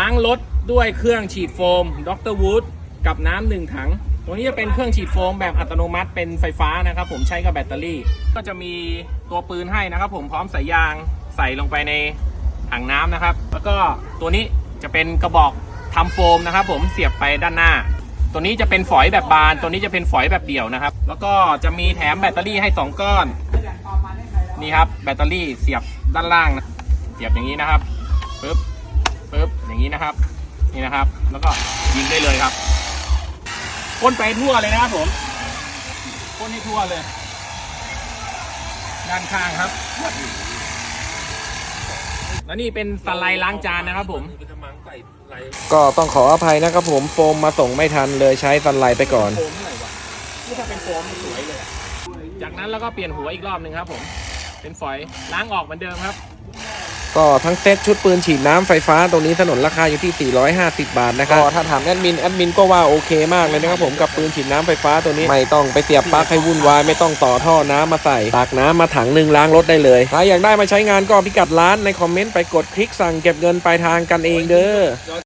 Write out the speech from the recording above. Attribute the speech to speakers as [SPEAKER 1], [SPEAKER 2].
[SPEAKER 1] ล้างรถด้วยเครื่องฉีดโฟมด็อกเตอร์วูดกับน้ำหนึ่งถังตัวนี้จะเป็นเครื่องฉีดโฟมแบบอัตโนมัติเป็นไฟฟ้านะครับ ผมใช้กับแบตเตอรี่ ก็จะมีตัวปืนให้นะครับผมพร้อมสายยางใส่ลงไปในถังน้ำนะครับ แล้วก็ตัวนี้จะเป็นกระบอกทำโฟมนะครับ ผมเสียบไปด้านหน้า ตัวนี้จะเป็นฝอยแบบบาน ตัวนี้จะเป็นฝอยแบบเดี่ยวนะครับ แล้วก็จะมีแถมแบตเตอรี่ให้ 2 ก้อน นี่ครับแบตเตอรี่เสียบด้านล่างนะเสียบอย่างนี้นะครับปึ๊บ อย่างนี้นะครับ นี่นะครับ แล้วก็ยิงได้เลยครับพ่นไปทั่วเลยนะครับผมพ่นให้ทั่วเลย ด้านข้างครับ แล้วนี่เป็นสไลด์ล้างจานนะครับ ผม
[SPEAKER 2] ก็ต้องขออภัยนะครับผมโฟมมาส่งไม่ทันเลยใช้สันไลไปก่อน
[SPEAKER 1] โฟมเท่าไหร่วะนี่ถ้าเป็นโฟมนี่สวยเลยอะจากนั้นแล้วก็เปลี่ยนหัวอีกรอบหนึ่งครับ ผม เป็นฝอยล้างออกเหมือนเดิมครับ
[SPEAKER 2] ก็ทั้งเซตชุดปืนฉีดน้ำไฟฟ้าตรงนี้ถนนราคาอยู่ที่ 450 บาทนะครับก็ถ้าถามแอดมินแอดมินก็ว่าโอเคมากเลยนะครับผมกับปืนฉีดน้ำไฟฟ้าตัวนี้ไม่ต้องไปเสียบปลั๊กให้วุ่นวายไม่ต้องต่อท่อน้ำมาใส่ตักน้ำมาถังหนึ่งล้างรถได้เลยใครอยากได้มาใช้งานก็พิกัดร้านในคอมเมนต์ไปกดคลิกสั่งเก็บเงินปลายทางกันเองเด้อ